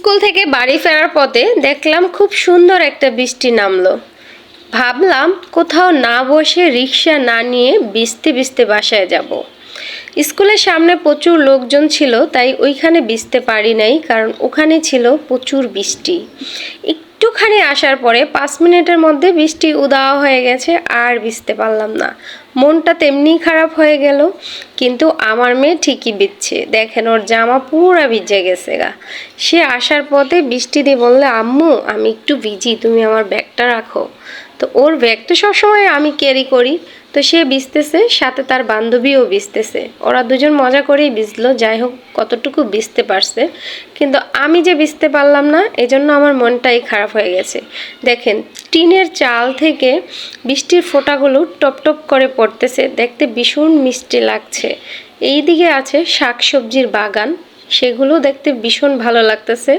School থেকে বাড়ি ফেরার পথে দেখলাম খুব সুন্দর একটা বৃষ্টি নামলো। ভাবলাম কোথাও না বসে রিক্সা না নিয়ে ভিজতে ভিজতে বাসায় যাব। স্কুলের সামনে প্রচুর লোকজন ছিল, তাই ওইখানে ভিজতে পারি নাই, কারণ ওখানে ছিল প্রচুর বৃষ্টি। একটুখানি আসার পরে পাঁচ মিনিটের মধ্যে বৃষ্টি উদাও হয়ে গেছে, আর ভিজতে পারলাম না। মনটা তেমনি খারাপ হয়ে গেল, কিন্তু আমার মেয়ে ঠিকই বিচ্ছে দেখেন, ওর জামা পুরো ভিজে গেছে গা। সে আসার পথে বৃষ্টি দিয়ে বললে, আম্মু, আমি একটু ভিজি, তুমি আমার ব্যাগটা রাখো। তো ওর ব্যাগটা সবসময় আমি ক্যারি করি। তো সে ভিজতেছে সাথে তার বান্ধবীও ভিজতেছে ওরা দুজন মজা করেই ভিজলো যাই হোক, কতটুকু ভিজতে পারছে। কিন্তু আমি যে ভিজতে পারলাম না, এজন্য আমার মনটাই খারাপ হয়ে গেছে। দেখেন, টিনের চাল থেকে বৃষ্টির ফোঁটাগুলো টপ টপ করে পড়তেছে, দেখতে ভীষণ মিষ্টি লাগছে। এই দিকে আছে শাকসবজির বাগান। সেগুলো দেখতে ভীষণ ভালো লাগতেছে।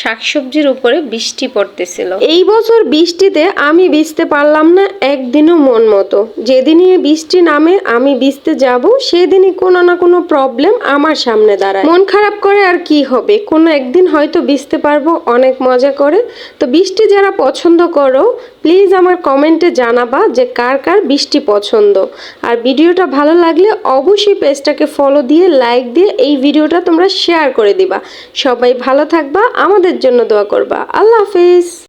শাকসবজির উপরে বৃষ্টি পড়তেছিল। এই বছর বৃষ্টিতে আমি ভিজতে পারলাম না একদিনও মন মতো। যেদিনই বৃষ্টি নামে আমি ভিজতে যাব, সেদিনই কোনো না কোনো প্রবলেম আমার সামনে দাঁড়ায়। মন খারাপ করে আর কি হবে? কোনো একদিন হয়তো ভিজতে পারব, অনেক মজা করে। তো বৃষ্টি যারা পছন্দ করো প্লিজ আমার কমেন্টে জানাবা যে কার কার বৃষ্টি পছন্দ। আর ভিডিওটা ভালো লাগলে অবশ্যই পেজটাকে ফলো দিয়ে লাইক দিয়ে এই ভিডিওটা তোমরা শেয়ার করে দিবা। সবাই ভালো থাকবা আমাদের জন্য দোয়া করবা। আল্লাহ হাফিজ।